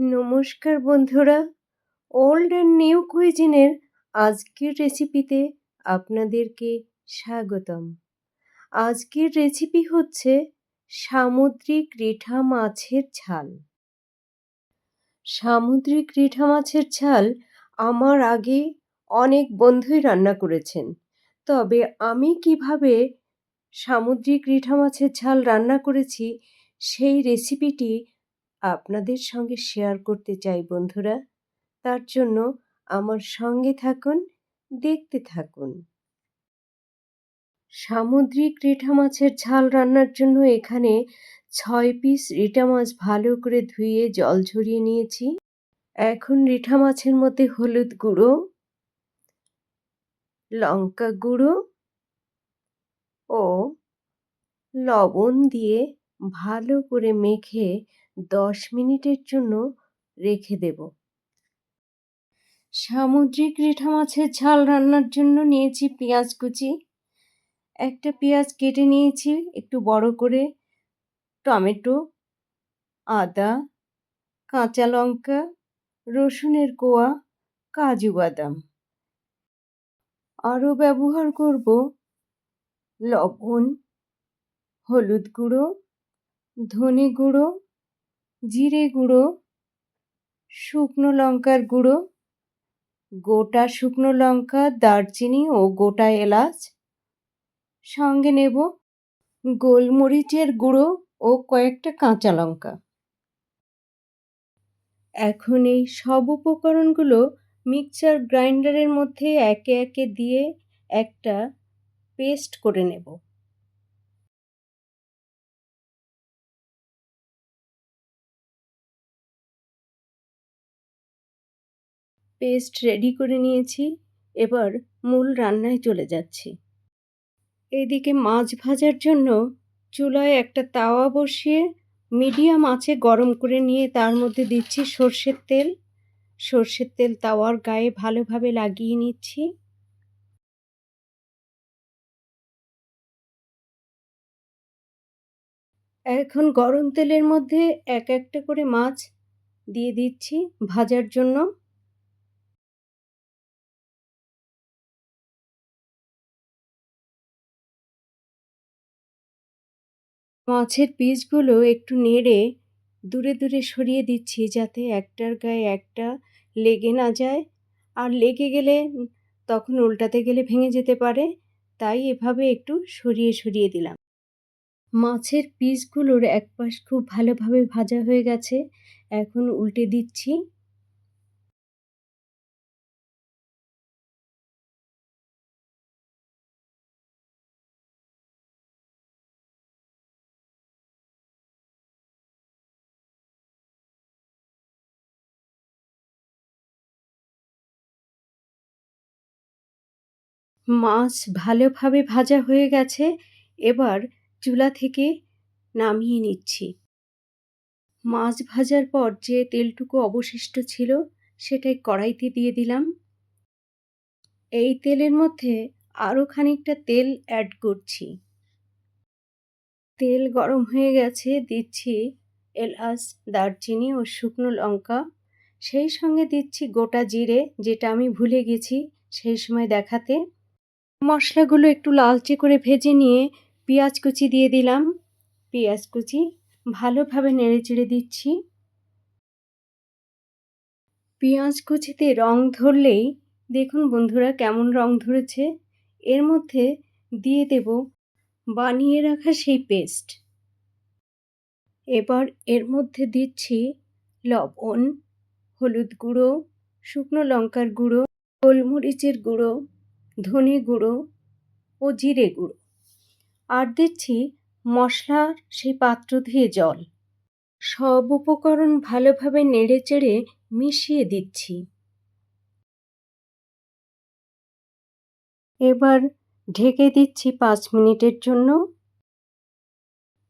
নমস্কার বন্ধুরা old and new কুইজিনের আজকের রেসিপিতে আপনাদেরকে স্বাগতম। আজকের রেসিপি হচ্ছে সামুদ্রিক রিঠা মাছের ঝাল। সামুদ্রিক রিঠা মাছের ঝাল আমার আগে অনেক বন্ধুই রান্না করেছেন। তবে আমি কীভাবে সামুদ্রিক রিঠা মাছের ঝাল রান্না করেছি সেই রেসিপিটি আপনাদের সঙ্গে শেয়ার করতে চাই, বন্ধুরা। তার জন্য আমার সঙ্গে থাকুন, দেখতে থাকুন। সামুদ্রিক রিঠা মাছের ঝাল রান্নার জন্য এখানে ছয় পিস রিঠা মাছ ভালো করে ধুয়ে জল ঝরিয়ে নিয়েছি। এখন রিঠা মাছের মধ্যে হলুদ গুঁড়ো, লঙ্কা গুঁড়ো ও লবণ দিয়ে ভালো করে মেখে দশ মিনিটের জন্য রেখে দেব। সামুদ্রিক রিঠা মাছের ঝাল রান্নার জন্য নিয়েছি পেঁয়াজ কুচি। একটা পেঁয়াজ কেটে নিয়েছি, একটু বড় করে। টমেটো, আদা, কাঁচা লঙ্কা, রসুনের কোয়া, কাজু বাদাম। আরও ব্যবহার করব লবণ, হলুদ গুঁড়ো ধনে গুঁড়ো, জিরে গুঁড়ো, শুকনো লঙ্কার গুঁড়ো, গোটা শুকনো লঙ্কা, দারচিনি ও গোটা এলাচ। সঙ্গে নেব গোলমরিচের গুঁড়ো ও কয়েকটা কাঁচা লঙ্কা। এখন এই সব উপকরণগুলো মিক্সার গ্রাইন্ডারের মধ্যে একে একে দিয়ে একটা পেস্ট করে নেব। পেস্ট রেডি করে নিয়েছি, এবার মূল রান্নায় চলে যাচ্ছি। এদিকে মাছ ভাজার জন্য চুলায় একটা তাওয়া বসিয়ে মিডিয়াম আঁচে গরম করে নিয়ে তার মধ্যে দিচ্ছি সর্ষের তেল। সর্ষের তেল তাওয়ার গায়ে ভালোভাবে লাগিয়ে নিচ্ছি। এখন গরম তেলের মধ্যে এক একটা করে মাছ দিয়ে দিচ্ছি ভাজার জন্য। মাছের পিসগুলো একটু নেড়ে দূরে দূরে সরিয়ে দিচ্ছি যাতে একটার গায়ে একটা লেগে না যায়। আর লেগে গেলে তখন উল্টাতে গেলে ভেঙে যেতে পারে, তাই এভাবে একটু সরিয়ে সরিয়ে দিলাম। মাছের পিসগুলোর এক পাশ খুব ভালোভাবে ভাজা হয়ে গেছে, এখন উল্টে দিচ্ছি। মাছ ভালোভাবে ভাজা হয়ে গেছে, এবার চুলা থেকে নামিয়ে নিচ্ছি। মাছ ভাজার পর যে তেলটুকু অবশিষ্ট ছিল, সেটাই কড়াইতে দিয়ে দিলাম। এই তেলের মধ্যে আরও খানিকটা তেল অ্যাড করছি। তেল গরম হয়ে গেছে, দিচ্ছি এলাচ, দারচিনি ও শুকনো লঙ্কা। সেই সঙ্গে দিচ্ছি গোটা জিরে, যেটা আমি ভুলে গেছি সেই সময় দেখাতে। মশলাগুলো একটু লালচে করে ভেজে নিয়ে পেঁয়াজ কুচি দিয়ে দিলাম। পেঁয়াজ কুচি ভালোভাবে নেড়ে চেড়ে দিচ্ছি। পেঁয়াজ কুচিতে রং ধরলেই দেখুন বন্ধুরা কেমন রং ধরেছে। এর মধ্যে দিয়ে দেব বানিয়ে রাখা সেই পেস্ট। এবার এর মধ্যে দিচ্ছি লবণ, হলুদ গুঁড়ো, শুকনো লঙ্কার গুঁড়ো, গোলমরিচের গুঁড়ো। ধনে গুঁড়ো ও জিরে গুঁড়ো। আর দিচ্ছি মশলার সেই পাত্র ধুয়ে জল। সব উপকরণ ভালোভাবে নেড়ে চেড়ে মিশিয়ে দিচ্ছি। এবার ঢেকে দিচ্ছি পাঁচ মিনিটের জন্য।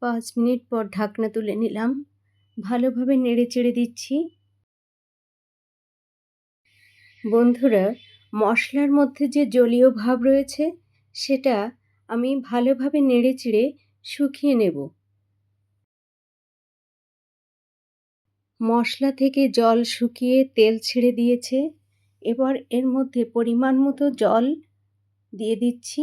পাঁচ মিনিট পর ঢাকনা তুলে নিলাম। ভালোভাবে নেড়ে চেড়ে দিচ্ছি। বন্ধুরা মশলার মধ্যে যে জলীয় ভাব রয়েছে, সেটা আমি ভালোভাবে নেড়ে চেড়ে শুকিয়ে নেব। মশলা থেকে জল শুকিয়ে তেল ছেড়ে দিয়েছে। এবার এর মধ্যে পরিমাণ মতো জল দিয়ে দিচ্ছি।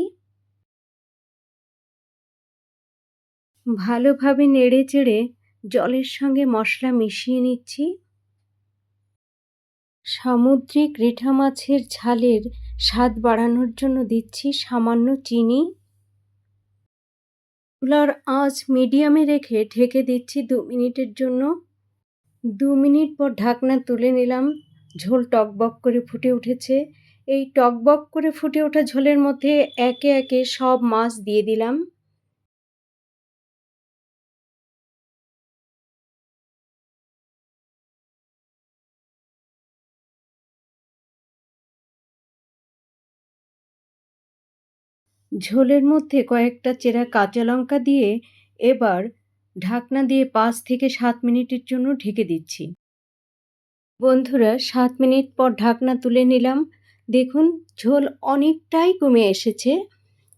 ভালোভাবে নেড়ে চেড়ে জলের সঙ্গে মশলা মিশিয়ে নিচ্ছি। সামুদ্রিক রিঠা মাছের ঝালের স্বাদ বাড়ানোর জন্য দিচ্ছি সামান্য চিনি। চুলার আঁচ মিডিয়ামে রেখে ঢেকে দিচ্ছি দু মিনিটের জন্য। দু মিনিট পর ঢাকনা তুলে নিলাম। ঝোল টকবক করে ফুটে উঠেছে। এই টকবক করে ফুটে ওঠা ঝোলের মধ্যে একে একে সব মাছ দিয়ে দিলাম। ঝোলের মধ্যে কয়েকটা চেরা কাঁচা লঙ্কা দিয়ে এবার ঢাকনা দিয়ে পাঁচ থেকে সাত মিনিটের জন্য ঢেকে দিচ্ছি। বন্ধুরা, সাত মিনিট পর ঢাকনা তুলে নিলাম। দেখুন, ঝোল অনেকটাই কমে এসেছে।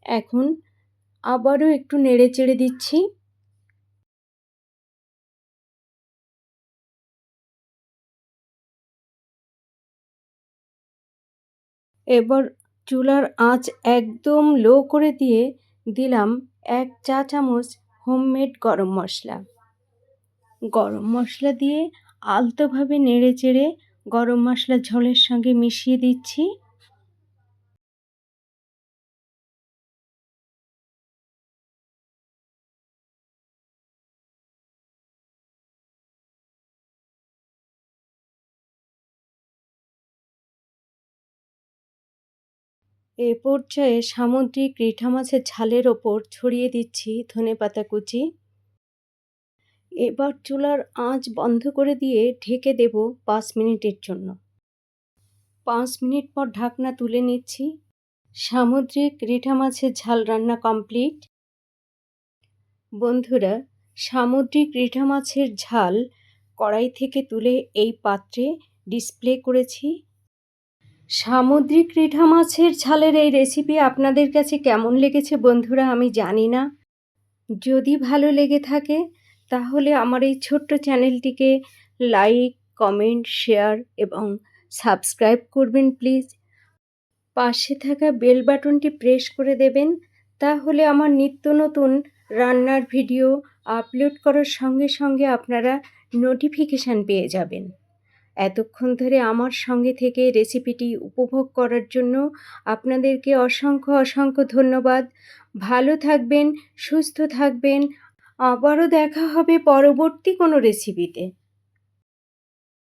এখন আবারও একটু নেড়ে চেড়ে দিচ্ছি। এবার চুলার আঁচ একদম লো করে দিয়ে দিলাম এক চা চামচ হোমমেড গরম মশলা। গরম মশলা দিয়ে আলতোভাবে নেড়ে চেড়ে গরম মশলা ঝোলের সঙ্গে মিশিয়ে দিচ্ছি। এ পর্যায়ে সামুদ্রিক রিঠা মাছের ঝালের ওপর ছড়িয়ে দিচ্ছি ধনেপাতা কুচি। এবার চুলার আঁচ বন্ধ করে দিয়ে ঢেকে দেব পাঁচ মিনিটের জন্য। পাঁচ মিনিট পর ঢাকনা তুলে নিচ্ছি। সামুদ্রিক রিঠা মাছের ঝাল রান্না কমপ্লিট। বন্ধুরা, সামুদ্রিক রিঠা মাছের ঝাল কড়াই থেকে তুলে এই পাত্রে ডিসপ্লে করেছি। সামুদ্রিক রিঠা মাছের ঝালের এই রেসিপি আপনাদের কাছে কেমন লেগেছে বন্ধুরা আমি জানি না। যদি ভালো লেগে থাকে, তাহলে আমার এই ছোট্ট চ্যানেলটিকে লাইক কমেন্ট শেয়ার এবং সাবস্ক্রাইব করবেন প্লিজ পাশে থাকা বেল বাটনটি প্রেস করে দেবেন, তাহলে আমার নিত্য নতুন রান্নার ভিডিও আপলোড করার সঙ্গে সঙ্গে আপনারা নোটিফিকেশান পেয়ে যাবেন। এতক্ষণ ধরে আমার সঙ্গে থেকে রেসিপিটি উপভোগ করার জন্য আপনাদেরকে অসংখ্য অসংখ্য ধন্যবাদ। ভালো থাকবেন, সুস্থ থাকবেন। আবারও দেখা হবে পরবর্তী কোনো রেসিপিতে।